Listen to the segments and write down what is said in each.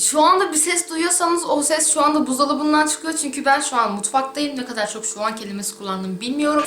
Şu anda bir ses duyuyorsanız o ses şu anda buzdolabından çıkıyor çünkü ben şu an mutfaktayım. Ne kadar çok şu an kelimesi kullandım bilmiyorum.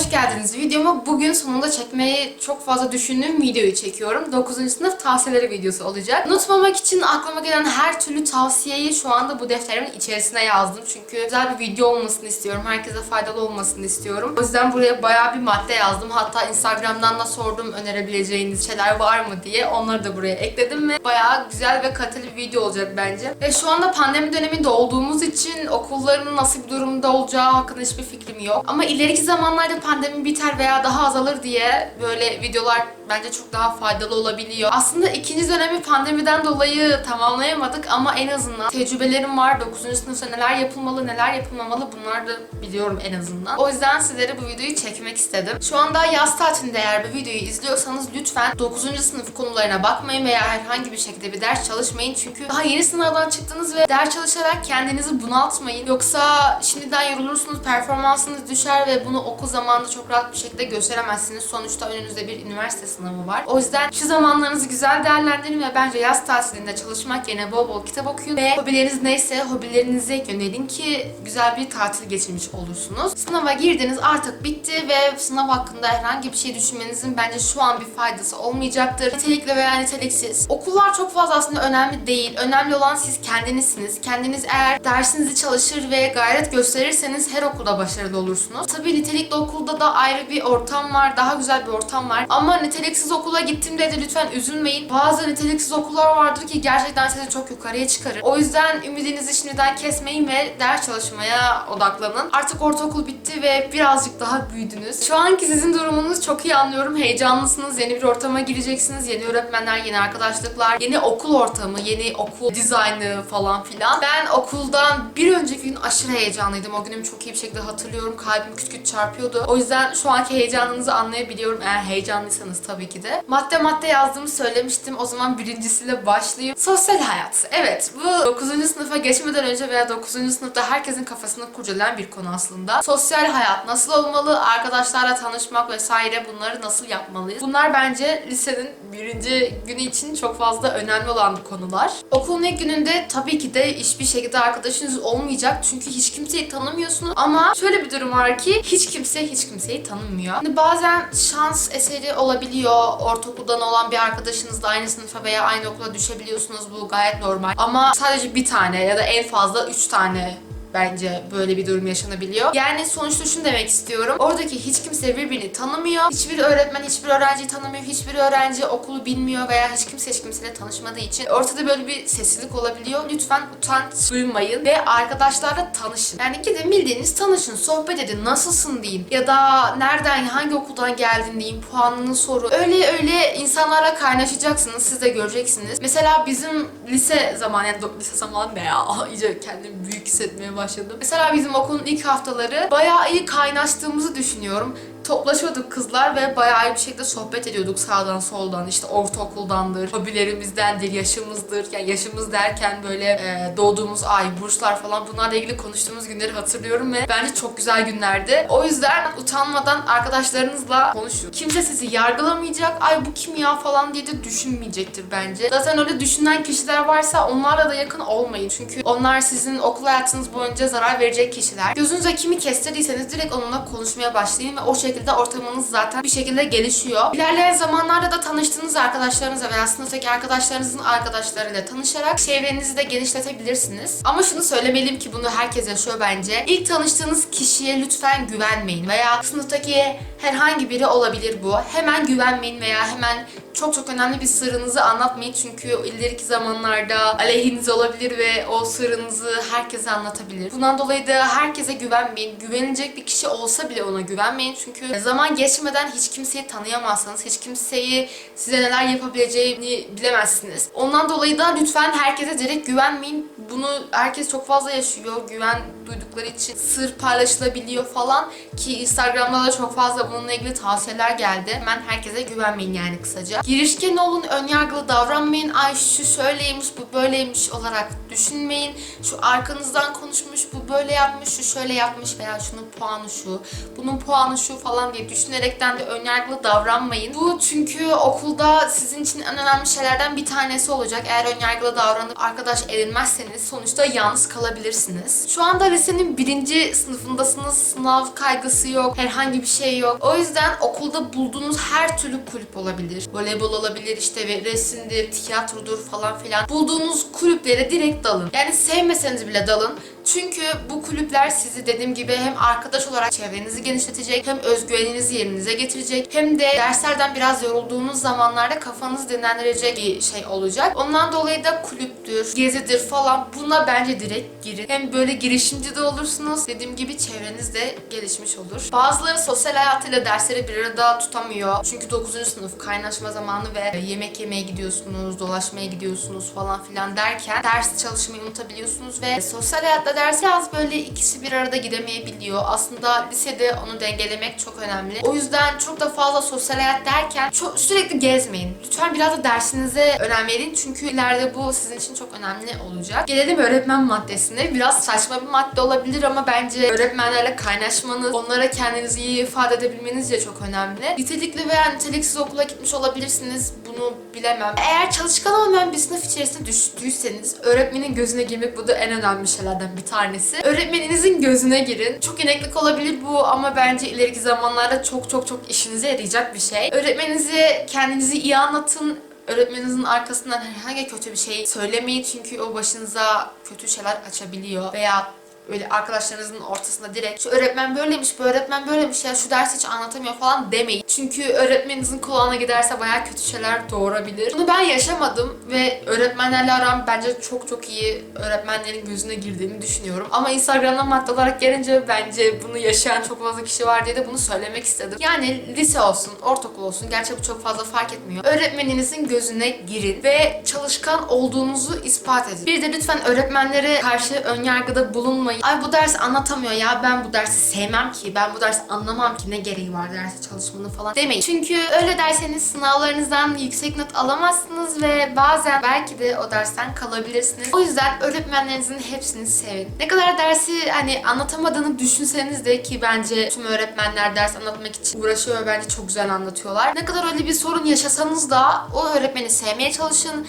Hoş geldiniz. Videomu bugün sonunda çekmeyi çok fazla düşündüğüm videoyu çekiyorum. 9. sınıf tavsiyeleri videosu olacak. Unutmamak için aklıma gelen her türlü tavsiyeyi şu anda bu defterimin içerisine yazdım. Çünkü güzel bir video olmasını istiyorum. Herkese faydalı olmasını istiyorum. O yüzden buraya bayağı bir madde yazdım. Hatta Instagram'dan da sordum önerebileceğiniz şeyler var mı diye. Onları da buraya ekledim ve bayağı güzel ve kaliteli bir video olacak bence. Ve şu anda pandemi döneminde olduğumuz için okulların nasıl bir durumda olacağı hakkında hiçbir fikrim yok. Ama ileriki zamanlarda pandemi biter veya daha azalır diye böyle videolar bence çok daha faydalı olabiliyor. Aslında ikinci dönemi pandemiden dolayı tamamlayamadık ama en azından tecrübelerim var. 9. sınıfta neler yapılmalı, neler yapılmamalı bunlar da biliyorum en azından. O yüzden sizlere bu videoyu çekmek istedim. Şu anda yaz tatilinde eğer bu videoyu izliyorsanız lütfen 9. sınıf konularına bakmayın veya herhangi bir şekilde bir ders çalışmayın. Çünkü daha yeni sınavdan çıktınız ve ders çalışarak kendinizi bunaltmayın. Yoksa şimdiden yorulursunuz, performansınız düşer ve bunu okul zamanında çok rahat bir şekilde gösteremezsiniz. Sonuçta önünüzde bir üniversite sınavı var. O yüzden şu zamanlarınızı güzel değerlendirin ve bence yaz tatilinde çalışmak yerine bol bol kitap okuyun ve hobileriniz neyse hobilerinize yönelin ki güzel bir tatil geçirmiş olursunuz. Sınava girdiniz artık bitti ve sınav hakkında herhangi bir şey düşünmenizin bence şu an bir faydası olmayacaktır. Nitelikli veya niteliksiz. Okullar çok fazla aslında önemli değil. Önemli olan siz kendinizsiniz. Kendiniz eğer dersinizi çalışır ve gayret gösterirseniz her okulda başarılı olursunuz. Tabii nitelikli okulda da ayrı bir ortam var. Daha güzel bir ortam var. Ama niteliksiz okula gittiğimde de lütfen üzülmeyin. Bazı niteliksiz okullar vardır ki gerçekten sizi çok yukarıya çıkarır. O yüzden ümidinizi şimdiden kesmeyin ve ders çalışmaya odaklanın. Artık ortaokul bitti ve birazcık daha büyüdünüz. Şu anki sizin durumunuz çok iyi anlıyorum. Heyecanlısınız. Yeni bir ortama gireceksiniz. Yeni öğretmenler, yeni arkadaşlıklar, yeni okul ortamı, yeni okul dizaynı falan filan. Ben okuldan bir önceki gün aşırı heyecanlıydım. O günümü çok iyi bir şekilde hatırlıyorum. Kalbim küt küt çarpıyordu. O yüzden şu anki heyecanınızı anlayabiliyorum. Eğer heyecanlıysanız tabii ki de. Madde madde yazdığımı söylemiştim. O zaman birincisiyle başlayayım. Sosyal hayat. Evet bu 9. sınıfa geçmeden önce veya 9. sınıfta herkesin kafasını kurcalayan bir konu aslında. Sosyal hayat nasıl olmalı? Arkadaşlarla tanışmak vesaire bunları nasıl yapmalıyız? Bunlar bence lisenin birinci günü için çok fazla önemli olan konular. Okulun ilk gününde tabii ki de hiçbir şekilde arkadaşınız olmayacak. Çünkü hiç kimseyi tanımıyorsunuz. Ama şöyle bir durum var ki hiç kimse hiç kimseyi tanımıyor. Hani bazen şans eseri olabiliyor. Ortaokuldan olan bir arkadaşınızla aynı sınıfa veya aynı okula düşebiliyorsunuz. Bu gayet normal. Ama sadece bir tane ya da en fazla üç tane bence böyle bir durum yaşanabiliyor. Yani sonuçta şunu demek istiyorum. Oradaki hiç kimse birbirini tanımıyor. Hiçbir öğretmen hiçbir öğrenciyi tanımıyor. Hiçbir öğrenci okulu bilmiyor veya hiç kimse hiç kimseyle tanışmadığı için ortada böyle bir sessizlik olabiliyor. Lütfen utanç duymayın ve arkadaşlarla tanışın. Yani gidin bildiğiniz tanışın, sohbet edin, nasılsın deyin. Ya da nereden, hangi okuldan geldin deyin, puanını sorun. Öyle öyle insanlarla kaynaşacaksınız, siz de göreceksiniz. Mesela bizim lise zamanı, yani lise zamanı ne ya? İyice kendimi büyük hissetmeye başladım. Mesela bizim okulun ilk haftaları bayağı iyi kaynaştığımızı düşünüyorum toplaşıyorduk kızlar ve bayağı iyi bir şekilde sohbet ediyorduk sağdan soldan işte ortaokuldandır, hobilerimizdendir, yaşımızdır. Yani yaşımız derken böyle e, doğduğumuz ay, burçlar falan bunlarla ilgili konuştuğumuz günleri hatırlıyorum ve bence çok güzel günlerdi. O yüzden utanmadan arkadaşlarınızla konuşun. Kimse sizi yargılamayacak, ay bu kim ya falan diye de düşünmeyecektir bence. Zaten öyle düşünen kişiler varsa onlarla da yakın olmayın. Çünkü onlar sizin okul hayatınız boyunca zarar verecek kişiler. Gözünüze kimi kestirdiyseniz direkt onunla konuşmaya başlayın ve o şekilde ortamınız zaten bir şekilde gelişiyor. İlerleyen zamanlarda da tanıştığınız arkadaşlarınızla veya sınıftaki arkadaşlarınızın arkadaşlarıyla tanışarak çevrenizi de genişletebilirsiniz. Ama şunu söylemeliyim ki bunu herkes yaşıyor bence. İlk tanıştığınız kişiye lütfen güvenmeyin veya sınıftaki herhangi biri olabilir bu. Hemen güvenmeyin veya hemen çok çok önemli bir sırrınızı anlatmayın çünkü ileriki zamanlarda aleyhinize olabilir ve o sırrınızı herkese anlatabilir. Bundan dolayı da herkese güvenmeyin. Güvenilecek bir kişi olsa bile ona güvenmeyin çünkü zaman geçmeden hiç kimseyi tanıyamazsanız, hiç kimseyi size neler yapabileceğini bilemezsiniz. Ondan dolayı da lütfen herkese direkt güvenmeyin. Bunu herkes çok fazla yaşıyor. Güven duydukları için sır paylaşılabiliyor falan ki Instagram'da da çok fazla bununla ilgili tavsiyeler geldi. Hemen herkese güvenmeyin yani kısaca. Girişken olun, önyargılı davranmayın. Ay şu şöyleymiş, bu böyleymiş olarak düşünmeyin. Şu arkanızdan konuşmuş, bu böyle yapmış, şu şöyle yapmış veya şunun puanı şu, bunun puanı şu falan diye düşünerekten de önyargılı davranmayın. Bu çünkü okulda sizin için en önemli şeylerden bir tanesi olacak. Eğer önyargılı davranıp arkadaş edinmezseniz sonuçta yalnız kalabilirsiniz. Şu anda lisenin birinci sınıfındasınız. Sınav kaygısı yok. Herhangi bir şey yok. O yüzden okulda bulduğunuz her türlü kulüp olabilir. Voleybol olabilir işte ve resimdir, tiyatrodur falan filan. Bulduğunuz kulüplere direkt dalın. Yani sevmeseniz bile dalın. Çünkü bu kulüpler sizi dediğim gibi hem arkadaş olarak çevrenizi genişletecek, hem özgüveninizi yerinize getirecek, hem de derslerden biraz yorulduğunuz zamanlarda kafanızı dinlendirecek bir şey olacak. Ondan dolayı da kulüptür, gezidir falan buna bence direkt girin. Hem böyle girişimci de olursunuz. Dediğim gibi çevreniz de gelişmiş olur. Bazıları sosyal hayatıyla dersleri bir arada tutamıyor. Çünkü 9. sınıf kaynaşma zamanı ve yemek yemeye gidiyorsunuz, dolaşmaya gidiyorsunuz falan filan derken ders çalışmayı unutabiliyorsunuz ve sosyal hayatta ders biraz böyle ikisi bir arada gidemeyebiliyor. Aslında lisede onu dengelemek çok önemli. O yüzden çok da fazla sosyal hayat derken çok sürekli gezmeyin. Lütfen biraz da dersinize önem verin çünkü ileride bu sizin için çok önemli olacak. Gelelim öğretmen maddesine. Biraz saçma bir madde olabilir ama bence öğretmenlerle kaynaşmanız, onlara kendinizi iyi ifade edebilmeniz de çok önemli. Nitelikli veya niteliksiz okula gitmiş olabilirsiniz. Bunu bilemem. Eğer çalışkan olmayan bir sınıf içerisinde düştüyseniz öğretmenin gözüne girmek bu da en önemli şeylerden bir tanesi. Öğretmeninizin gözüne girin. Çok ineklik olabilir bu ama bence ileriki zamanlarda çok çok çok işinize yarayacak bir şey. Öğretmeninize kendinizi iyi anlatın. Öğretmeninizin arkasından herhangi kötü bir şey söylemeyin çünkü o başınıza kötü şeyler açabiliyor veya öyle arkadaşlarınızın ortasında direkt şu öğretmen böyleymiş, bu öğretmen böyleymiş ya şu dersi hiç anlatamıyor falan demeyin. Çünkü öğretmeninizin kulağına giderse bayağı kötü şeyler doğurabilir. Bunu ben yaşamadım ve öğretmenlerle aram bence çok çok iyi öğretmenlerin gözüne girdiğini düşünüyorum. Ama Instagram'dan madde olarak gelince bence bunu yaşayan çok fazla kişi var diye de bunu söylemek istedim. Yani lise olsun, ortaokul olsun gerçi bu çok fazla fark etmiyor. Öğretmeninizin gözüne girin ve çalışkan olduğunuzu ispat edin. Bir de lütfen öğretmenlere karşı önyargıda bulunmayın. Ay bu dersi anlatamıyor ya ben bu dersi sevmem ki, ben bu dersi anlamam ki ne gereği var derse çalışmanın falan demeyin. Çünkü öyle derseniz sınavlarınızdan yüksek not alamazsınız ve bazen belki de o dersten kalabilirsiniz. O yüzden öğretmenlerinizin hepsini sevin. Ne kadar dersi hani anlatamadığını düşünseniz de ki bence tüm öğretmenler ders anlatmak için uğraşıyor ve bence çok güzel anlatıyorlar. Ne kadar öyle bir sorun yaşasanız da o öğretmeni sevmeye çalışın.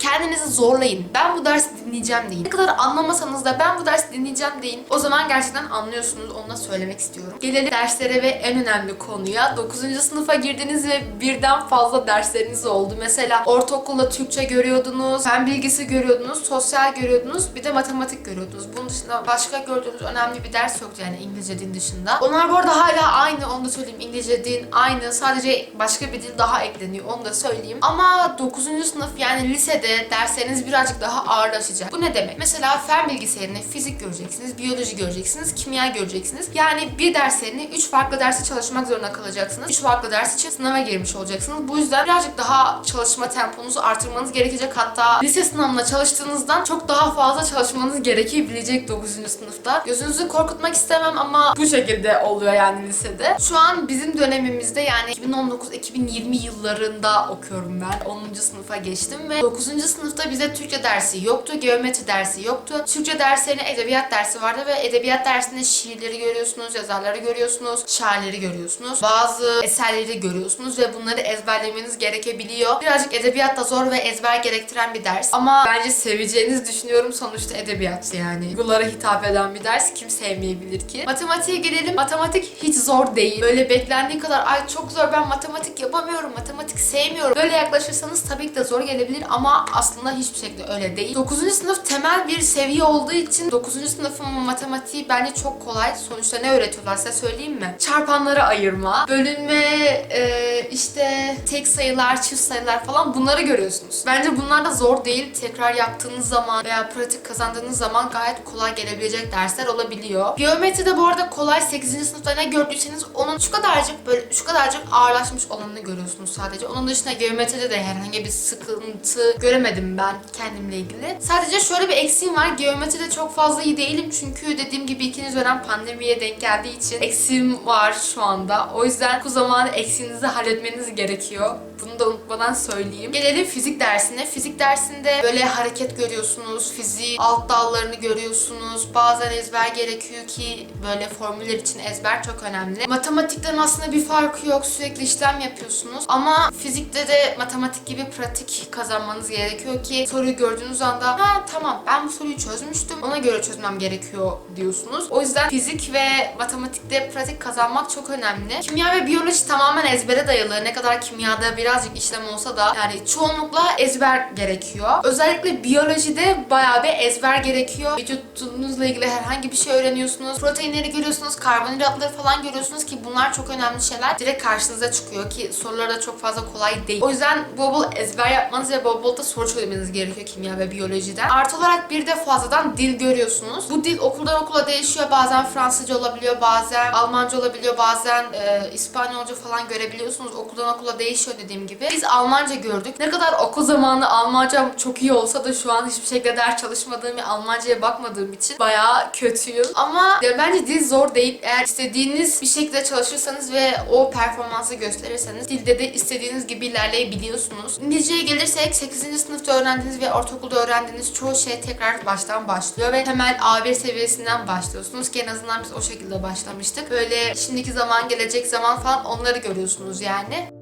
Kendinizi zorlayın. Ben bu dersi dinleyeceğim deyin. Ne kadar anlamasanız da ben bu dersi dinleyeceğim deyin. O zaman gerçekten anlıyorsunuz. Onu da söylemek istiyorum. Gelelim derslere ve en önemli konuya. 9. sınıfa girdiniz ve birden fazla dersleriniz oldu. Mesela ortaokulda Türkçe görüyordunuz, fen bilgisi görüyordunuz, sosyal görüyordunuz, bir de matematik görüyordunuz. Bunun dışında başka gördüğünüz önemli bir ders yoktu yani İngilizce din dışında. Onlar bu arada hala aynı onu da söyleyeyim. İngilizce din aynı. Sadece başka bir dil daha ekleniyor. Onu da söyleyeyim. Ama 9. sınıf yani lisede dersleriniz birazcık daha ağırlaşacak. Bu ne demek? Mesela fen bilgisi yerine fizik göreceksiniz, biyoloji göreceksiniz, kimya göreceksiniz. Yani bir ders yerine 3 farklı dersi çalışmak zorunda kalacaksınız. 3 farklı ders için sınava girmiş olacaksınız. Bu yüzden birazcık daha çalışma temponuzu artırmanız gerekecek. Hatta lise sınavına çalıştığınızdan çok daha fazla çalışmanız gerekebilecek 9. sınıfta. Gözünüzü korkutmak istemem ama bu şekilde oluyor yani lisede. Şu an bizim dönemimizde yani 2019-2020 yıllarında okuyorum ben. 10. sınıfa geçtim ve 9. sınıfta bize Türkçe dersi yoktu, geometri dersi yoktu. Türkçe derslerine edebiyat dersi vardı ve edebiyat dersinde şiirleri görüyorsunuz, yazarları görüyorsunuz, şairleri görüyorsunuz. Bazı eserleri görüyorsunuz ve bunları ezberlemeniz gerekebiliyor. Birazcık edebiyat da zor ve ezber gerektiren bir ders. Ama bence seveceğinizi düşünüyorum. Sonuçta edebiyat yani. Duygulara hitap eden bir ders. Kim sevmeyebilir ki? Matematiğe gelelim. Matematik hiç zor değil. Böyle beklendiği kadar ay çok zor ben matematik yapamıyorum, matematik sevmiyorum. Böyle yaklaşırsanız tabii ki de zor gelebilir ama aslında hiçbir şekilde öyle değil. 9. sınıf temel bir seviye olduğu için 9. sınıfın matematiği bence çok kolay. Sonuçta ne öğretiyorlar size söyleyeyim mi? Çarpanları ayırma, bölünme, e, işte tek sayılar, çift sayılar falan bunları görüyorsunuz. Bence bunlar da zor değil. Tekrar yaptığınız zaman veya pratik kazandığınız zaman gayet kolay gelebilecek dersler olabiliyor. Geometri de bu arada kolay. 8. sınıfta ne gördüyseniz onun Şu kadarcık böyle şu kadarcık ağırlaşmış olanını görüyorsunuz sadece. Onun dışında geometride de herhangi bir sıkıntı göremedim ben kendimle ilgili. Sadece şöyle bir eksiğim var. Geometride çok fazla iyi değilim çünkü dediğim gibi ikinci dönem pandemiye denk geldiği için eksiğim var şu anda. O yüzden bu zamanı eksiğinizi halletmeniz gerekiyor. Bunu da unutmadan söyleyeyim. Gelelim fizik dersine. Fizik dersinde böyle hareket görüyorsunuz, fiziği alt dallarını görüyorsunuz. Bazen ezber gerekiyor ki böyle formüller için ezber çok önemli. Matematikten aslında bir farkı yok. Sürekli işlem yapıyorsunuz. Ama fizikte de matematik gibi pratik kazanmanız gerekiyor ki soruyu gördüğünüz anda ha tamam ben bu soruyu çözmüştüm. Ona göre çözmem gerekiyor diyorsunuz. O yüzden fizik ve matematikte pratik kazanmak çok önemli. Kimya ve biyoloji tamamen ezbere dayalı. Ne kadar kimyada birazcık işlem olsa da yani çoğunlukla ezber gerekiyor. Özellikle biyolojide bayağı bir ezber gerekiyor. Vücudunuzla ilgili herhangi bir şey öğreniyorsunuz. Proteinleri görüyorsunuz, karbonhidratları falan görüyorsunuz ki bunlar çok önemli şeyler. Direkt karşınıza çıkıyor ki soruları da çok fazla kolay değil. O yüzden bol bol ezber yapmanız ve bol bol da soru çözmeniz gerekiyor kimya ve biyolojiden. Artı olarak bir de fazladan dil görüyorsunuz. Bu dil okuldan okula değişiyor. Bazen Fransızca olabiliyor, bazen Almanca olabiliyor, bazen e, İspanyolca falan görebiliyorsunuz. Okuldan okula değişiyor dediğim gibi. Biz Almanca gördük. Ne kadar okul zamanı Almancam çok iyi olsa da şu an hiçbir şekilde ders çalışmadığım ve Almancaya bakmadığım için bayağı kötüyüm. Ama ya bence dil zor değil. Eğer istediğiniz bir şekilde çalışırsanız ve o performansı gösterirseniz dilde de istediğiniz gibi ilerleyebiliyorsunuz. İngilizceye gelirsek 8. sınıfta öğrendiğiniz ve ortaokulda öğrendiğiniz çoğu şey tekrar baştan başlıyor ve temel A1 seviyesinden başlıyorsunuz ki en azından biz o şekilde başlamıştık. Böyle şimdiki zaman, gelecek zaman falan onları görüyorsunuz yani.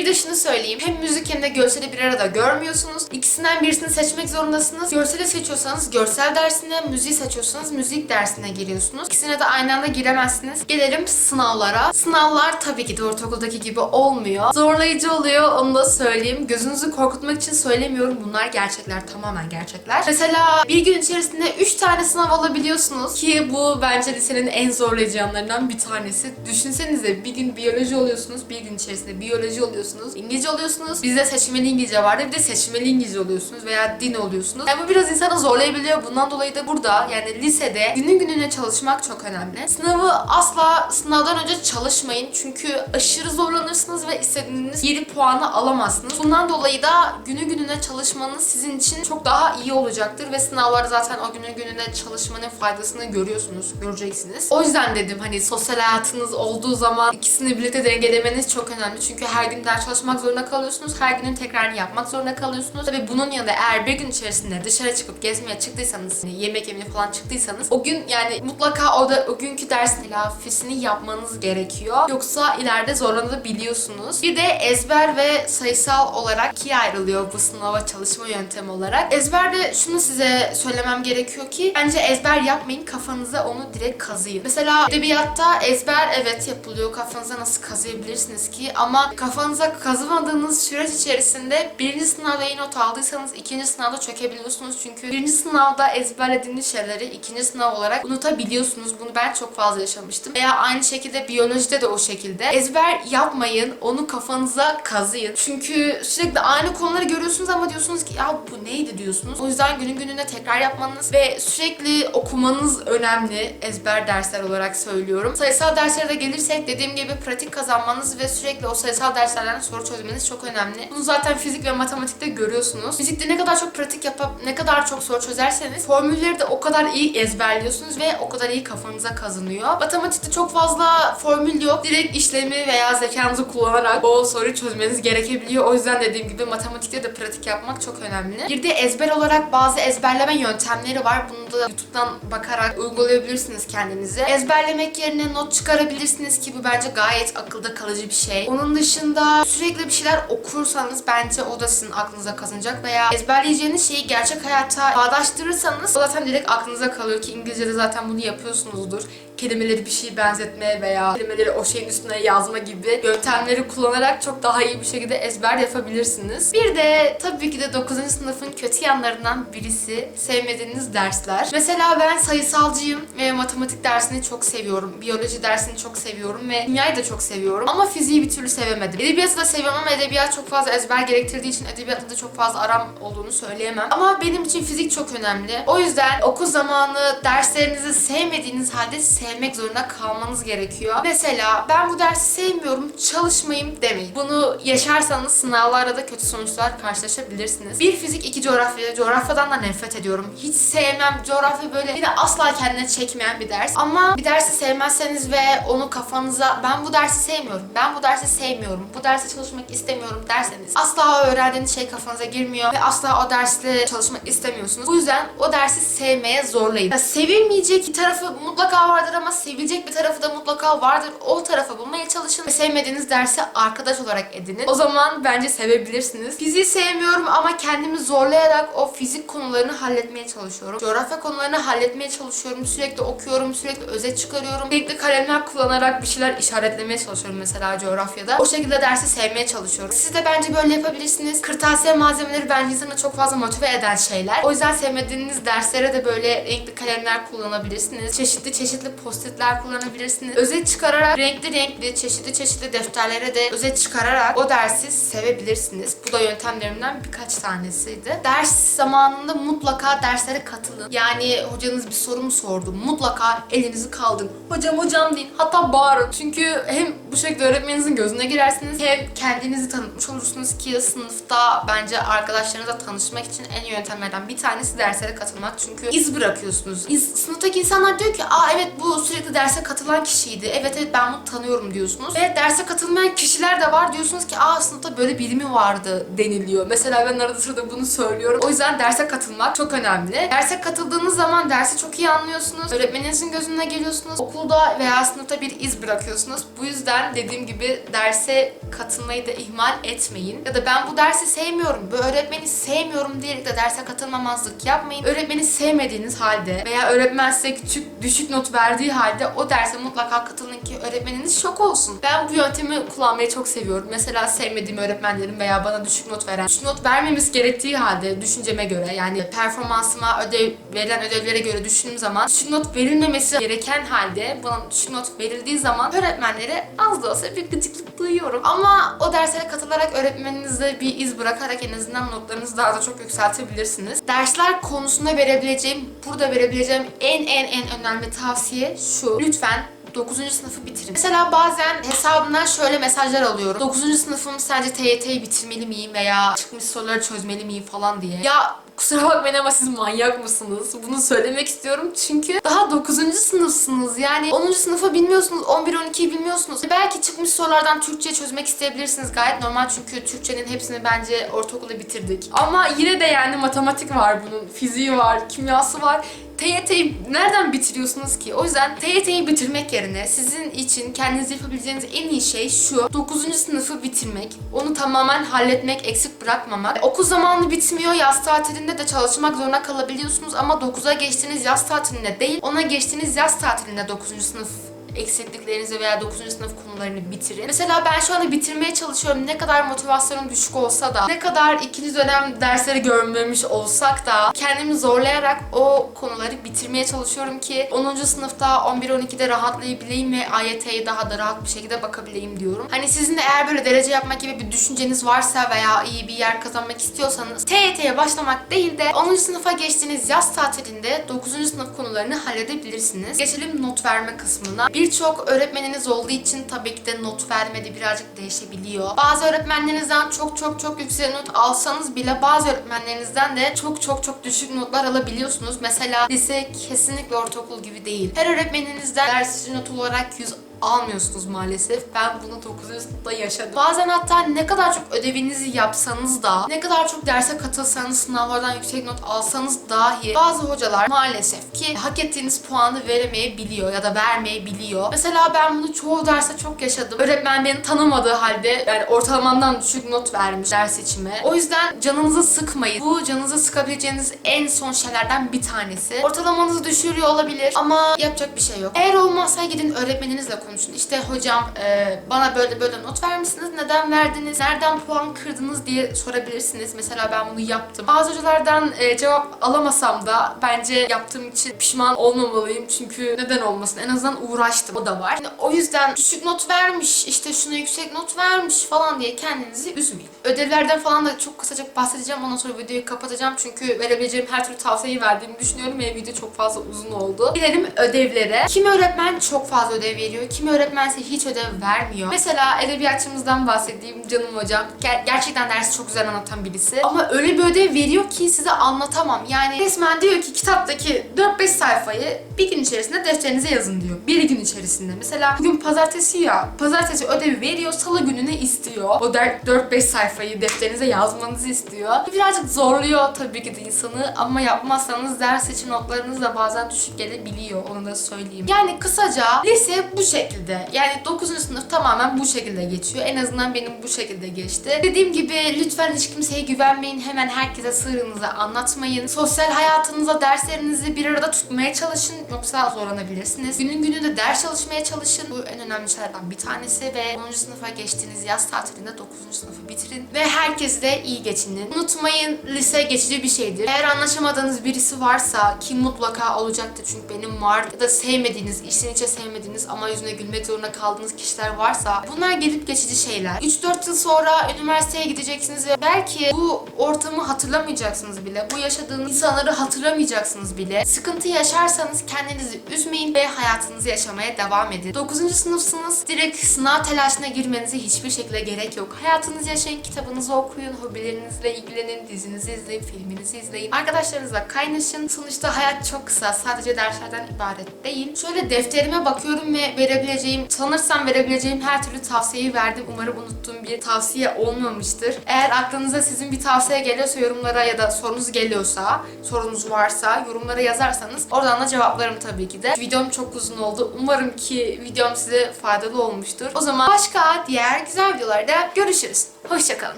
Bir de şunu söyleyeyim. Hem müzik hem de görseli bir arada görmüyorsunuz. İkisinden birisini seçmek zorundasınız. Görseli seçiyorsanız görsel dersine, müziği seçiyorsanız müzik dersine giriyorsunuz. İkisine de aynı anda giremezsiniz. Gelelim sınavlara. Sınavlar tabii ki de ortaokuldaki gibi olmuyor. Zorlayıcı oluyor onu da söyleyeyim. Gözünüzü korkutmak için söylemiyorum. Bunlar gerçekler. Tamamen gerçekler. Mesela bir gün içerisinde 3 tane sınav alabiliyorsunuz ki bu bence lisenin en zorlayıcı yanlarından bir tanesi. Düşünsenize bir gün biyoloji oluyorsunuz, bir gün içerisinde biyoloji oluyorsunuz, İngilizce oluyorsunuz. Bizde seçmeli İngilizce vardı. Bir de seçmeli İngilizce oluyorsunuz veya din oluyorsunuz. Yani bu biraz insanı zorlayabiliyor. Bundan dolayı da burada yani lisede günün gününe çalışmak çok önemli. Sınavı asla sınavdan önce çalışmayın. Çünkü aşırı zorlanırsınız ve istediğiniz 7 puanı alamazsınız. Bundan dolayı da günü gününe çalışmanız sizin için çok daha iyi olacaktır ve sınavlarda zaten o günü gününe çalışmanın faydasını görüyorsunuz, göreceksiniz. O yüzden dedim hani sosyal hayatınız olduğu zaman ikisini birlikte dengelemeniz çok önemli. Çünkü her gün ders çalışmak zorunda kalıyorsunuz. Her günün tekrarını yapmak zorunda kalıyorsunuz. Tabii bunun yanında eğer bir gün içerisinde dışarı çıkıp gezmeye çıktıysanız, hani yemek yemeye falan çıktıysanız o gün yani mutlaka o da o günkü dersin telafisini yapmanız gerekiyor. Yoksa ileride zorlanabiliyorsunuz. Bir de ezber ve sayısal olarak ikiye ayrılıyor bu sınava çalışma yöntemi olarak. Ezberde şunu size söylemem gerekiyor ki bence ezber yapmayın kafanıza onu direkt kazıyın. Mesela edebiyatta ezber evet yapılıyor. Kafanıza nasıl kazıyabilirsiniz ki ama kafanıza kazımadığınız süreç içerisinde birinci sınavda iyi not aldıysanız ikinci sınavda çökebiliyorsunuz. Çünkü birinci sınavda ezberlediğiniz şeyleri ikinci sınav olarak unutabiliyorsunuz. Bunu ben çok fazla yaşamıştım. Veya aynı şekilde biyolojide de o şekilde. Ezber yapmayın. Onu kafanıza kazıyın. Çünkü sürekli aynı konuları görüyorsunuz ama diyorsunuz ki ya bu neydi diyorsunuz. O yüzden günün gününe tekrar yapmanız ve sürekli okumanız önemli. Ezber dersler olarak söylüyorum. Sayısal derslere de gelirsek dediğim gibi pratik kazanmanız ve sürekli o sayısal derslerden soru çözmeniz çok önemli. Bunu zaten fizik ve matematikte görüyorsunuz. Fizikte ne kadar çok pratik yapıp ne kadar çok soru çözerseniz formülleri de o kadar iyi ezberliyorsunuz ve o kadar iyi kafanıza kazınıyor. Matematikte çok fazla formül yok. Direkt işlemi veya zekanızı kullanarak o soruyu çözmeniz gerekebiliyor. O yüzden dediğim gibi matematikte de pratik yapmak çok önemli. Bir de ezber olarak bazı ezberleme yöntemleri var. Bunu da YouTube'dan bakarak uygulayabilirsiniz kendinize. Ezberlemek yerine not çıkarabilirsiniz ki bu bence gayet akılda kalıcı bir şey. Onun dışında sürekli bir şeyler okursanız bence o da sizin aklınıza kazanacak veya ezberleyeceğiniz şeyi gerçek hayata bağdaştırırsanız o zaten direkt aklınıza kalıyor ki İngilizce'de zaten bunu yapıyorsunuzdur. Kelimeleri bir şeye benzetme veya kelimeleri o şeyin üstüne yazma gibi yöntemleri kullanarak çok daha iyi bir şekilde ezber yapabilirsiniz. Bir de tabii ki de 9. sınıfın kötü yanlarından birisi sevmediğiniz dersler. Mesela ben sayısalcıyım ve matematik dersini çok seviyorum. Biyoloji dersini çok seviyorum ve kimyayı da çok seviyorum. Ama fiziği bir türlü sevemedim. Edebiyatı da seviyorum ama edebiyat çok fazla ezber gerektirdiği için edebiyatla da çok fazla aram olduğunu söyleyemem. Ama benim için fizik çok önemli. O yüzden okul zamanı derslerinizi sevmediğiniz halde sev sevmek zorunda kalmanız gerekiyor. Mesela ben bu dersi sevmiyorum, çalışmayayım demeyin. Bunu yaşarsanız sınavlarda da kötü sonuçlar karşılaşabilirsiniz. Bir fizik, iki coğrafya. Coğrafyadan da nefret ediyorum. Hiç sevmem. Coğrafya böyle de asla kendine çekmeyen bir ders. Ama bir dersi sevmezseniz ve onu kafanıza ben bu dersi sevmiyorum, ben bu dersi sevmiyorum, bu derse çalışmak istemiyorum derseniz asla öğrendiğiniz şey kafanıza girmiyor ve asla o dersle çalışmak istemiyorsunuz. Bu yüzden o dersi sevmeye zorlayın. Ya sevilmeyecek tarafı mutlaka vardır ama sevilecek bir tarafı da mutlaka vardır. O tarafı bulmaya çalışın ve sevmediğiniz dersi arkadaş olarak edinin. O zaman bence sevebilirsiniz. Fiziği sevmiyorum ama kendimi zorlayarak o fizik konularını halletmeye çalışıyorum. Coğrafya konularını halletmeye çalışıyorum. Sürekli okuyorum, sürekli özet çıkarıyorum. Sürekli kalemler kullanarak bir şeyler işaretlemeye çalışıyorum mesela coğrafyada. O şekilde dersi sevmeye çalışıyorum. Siz de bence böyle yapabilirsiniz. Kırtasiye malzemeleri bence insanı çok fazla motive eden şeyler. O yüzden sevmediğiniz derslere de böyle renkli kalemler kullanabilirsiniz. Çeşitli çeşitli postitler kullanabilirsiniz. Özet çıkararak renkli renkli çeşitli çeşitli defterlere de özet çıkararak o dersi sevebilirsiniz. Bu da yöntemlerimden birkaç tanesiydi. Ders zamanında mutlaka derslere katılın. Yani hocanız bir soru mu sordu? Mutlaka elinizi kaldırın. Hocam hocam deyin. Hatta bağırın. Çünkü hem bu şekilde öğretmeninizin gözüne girersiniz hem kendinizi tanıtmış olursunuz ki sınıfta bence arkadaşlarınızla tanışmak için en iyi yöntemlerden bir tanesi derslere katılmak. Çünkü iz bırakıyorsunuz. İz, sınıftaki insanlar diyor ki aa evet bu sürekli derse katılan kişiydi. Evet evet ben bunu tanıyorum diyorsunuz. Ve derse katılmayan kişiler de var diyorsunuz ki aa sınıfta böyle biri mi vardı deniliyor. Mesela ben arada sırada bunu söylüyorum. O yüzden derse katılmak çok önemli. Derse katıldığınız zaman dersi çok iyi anlıyorsunuz. Öğretmeninizin gözüne geliyorsunuz. Okulda veya sınıfta bir iz bırakıyorsunuz. Bu yüzden dediğim gibi derse katılmayı da ihmal etmeyin. Ya da ben bu dersi sevmiyorum, bu öğretmeni sevmiyorum diyerek de derse katılmamazlık yapmayın. Öğretmeni sevmediğiniz halde veya öğretmen size küçük düşük not verdiği halde o derse mutlaka katılın ki öğretmeniniz şok olsun. Ben bu yöntemi kullanmayı çok seviyorum. Mesela sevmediğim öğretmenlerim veya bana düşük not veren, düşük not vermemiz gerektiği halde düşünceme göre yani performansıma ödev verilen ödevlere göre düşündüğüm zaman düşük not verilmemesi gereken halde buna düşük not verildiği zaman öğretmenlere az da olsa bir gıcıklık duyuyorum. Ama o derslere katılarak öğretmeninizle bir iz bırakarak en azından notlarınızı daha da çok yükseltebilirsiniz. Dersler konusunda verebileceğim, burada verebileceğim en en en önemli tavsiye şu. Lütfen 9. sınıfı bitirin. Mesela bazen hesabından şöyle mesajlar alıyorum. 9. sınıfım sence TYT'yi bitirmeli miyim veya çıkmış soruları çözmeli miyim falan diye. Ya kusura bakmayın ama siz manyak mısınız? Bunu söylemek istiyorum çünkü daha 9. sınıfsınız. Yani 10. sınıfı bilmiyorsunuz, 11 12'yi bilmiyorsunuz. Belki çıkmış sorulardan Türkçe çözmek isteyebilirsiniz. Gayet normal çünkü Türkçenin hepsini bence ortaokulda bitirdik. Ama yine de yani matematik var bunun, fiziği var, kimyası var. TYT'yi nereden bitiriyorsunuz ki? O yüzden TYT'yi bitirmek yerine sizin için kendiniz yapabileceğiniz en iyi şey şu. 9. sınıfı bitirmek. Onu tamamen halletmek, eksik bırakmamak. Okul zamanı bitmiyor. Yaz tatilinde de çalışmak zorunda kalabiliyorsunuz ama 9'a geçtiğiniz yaz tatilinde değil, ona geçtiğiniz yaz tatilinde 9. sınıf eksikliklerinizi veya 9. sınıf konularını bitirin. Mesela ben şu anda bitirmeye çalışıyorum. Ne kadar motivasyonum düşük olsa da, ne kadar ikinci dönem dersleri görmemiş olsak da kendimi zorlayarak o konuları bitirmeye çalışıyorum ki 10. sınıfta 11-12'de rahatlayabileyim ve AYT'ye daha da rahat bir şekilde bakabileyim diyorum. Hani sizin de eğer böyle derece yapmak gibi bir düşünceniz varsa veya iyi bir yer kazanmak istiyorsanız TYT'ye başlamak değil de 10. sınıfa geçtiğiniz yaz tatilinde 9. sınıf konularını halledebilirsiniz. Geçelim not verme kısmına. Birçok öğretmeniniz olduğu için tabii ki de not vermede birazcık değişebiliyor. Bazı öğretmenlerinizden çok çok çok yüksek not alsanız bile bazı öğretmenlerinizden de çok çok çok düşük notlar alabiliyorsunuz. Mesela lise kesinlikle ortaokul gibi değil. Her öğretmeninizden ders not olarak 100 almıyorsunuz maalesef. Ben bunu 9. sınıfta yaşadım. Bazen hatta ne kadar çok ödevinizi yapsanız da, ne kadar çok derse katılsanız, sınavlardan yüksek not alsanız dahi bazı hocalar maalesef ki hak ettiğiniz puanı veremeyebiliyor ya da vermeyebiliyor. Mesela ben bunu çoğu derste çok yaşadım. Öğretmen beni tanımadığı halde yani ortalamamdan düşük not vermiş ders içime. O yüzden canınızı sıkmayın. Bu canınızı sıkabileceğiniz en son şeylerden bir tanesi. Ortalamanızı düşürüyor olabilir ama yapacak bir şey yok. Eğer olmazsa gidin öğretmeninizle konuşun konuşun. İşte hocam e, bana böyle böyle not vermişsiniz. Neden verdiniz? Nereden puan kırdınız diye sorabilirsiniz. Mesela ben bunu yaptım. Bazı hocalardan e, cevap alamasam da bence yaptığım için pişman olmamalıyım. Çünkü neden olmasın? En azından uğraştım. O da var. Yani o yüzden düşük not vermiş, işte şuna yüksek not vermiş falan diye kendinizi üzmeyin. Ödevlerden falan da çok kısaca bahsedeceğim. Ondan sonra videoyu kapatacağım. Çünkü verebileceğim her türlü tavsiyeyi verdiğimi düşünüyorum ve video çok fazla uzun oldu. Gelelim ödevlere. Kimi öğretmen çok fazla ödev veriyor. Kimi öğretmense hiç ödev vermiyor. Mesela edebiyatçımızdan bahsedeyim canım hocam. Ger- gerçekten dersi çok güzel anlatan birisi. Ama öyle bir ödev veriyor ki size anlatamam. Yani resmen diyor ki kitaptaki 4-5 sayfayı bir gün içerisinde defterinize yazın diyor. Bir gün içerisinde. Mesela bugün pazartesi ya. Pazartesi ödevi veriyor. Salı gününe istiyor. O der- 4-5 sayfayı defterinize yazmanızı istiyor. Birazcık zorluyor tabii ki de insanı ama yapmazsanız ders için notlarınız da bazen düşük gelebiliyor. Onu da söyleyeyim. Yani kısaca lise bu şekilde. Yani 9. sınıf tamamen bu şekilde geçiyor. En azından benim bu şekilde geçti. Dediğim gibi lütfen hiç kimseye güvenmeyin. Hemen herkese sırrınızı anlatmayın. Sosyal hayatınıza derslerinizi bir arada tutmaya çalışın. Yoksa zorlanabilirsiniz. Günün gününde ders çalışmaya çalışın. Bu en önemli şeylerden bir tanesi ve 10. sınıfa geçtiğiniz yaz tatilinde 9. sınıfı bitirin. Ve herkesi de iyi geçinin. Unutmayın lise geçici bir şeydir. Eğer anlaşamadığınız birisi varsa ki mutlaka olacaktır çünkü benim var ya da sevmediğiniz, içten içe sevmediğiniz ama yüzüne gülmek zorunda kaldığınız kişiler varsa bunlar gelip geçici şeyler. 3-4 yıl sonra üniversiteye gideceksiniz ve belki bu ortamı hatırlamayacaksınız bile. Bu yaşadığınız insanları hatırlamayacaksınız bile. Sıkıntı yaşarsanız kendinizi üzmeyin ve hayatınızı yaşamaya devam edin. 9. sınıfsınız. Direkt sınav telaşına girmenize hiçbir şekilde gerek yok. Hayatınızı yaşayın, kitabınızı okuyun, hobilerinizle ilgilenin, dizinizi izleyin, filminizi izleyin. Arkadaşlarınızla kaynaşın. Sonuçta hayat çok kısa. Sadece derslerden ibaret değil. Şöyle defterime bakıyorum ve verebileceğim, sanırsam verebileceğim her türlü tavsiyeyi verdim. Umarım unuttuğum bir tavsiye olmamıştır. Eğer aklınıza sizin bir tavsiye geliyorsa yorumlara ya da sorunuz geliyorsa, sorunuz varsa yorumlara yazarsanız oradan da cevaplarım tabii ki de. Videom çok uzun oldu. Umarım ki videom size faydalı olmuştur. O zaman başka diğer güzel videolarda görüşürüz. Hoşçakalın.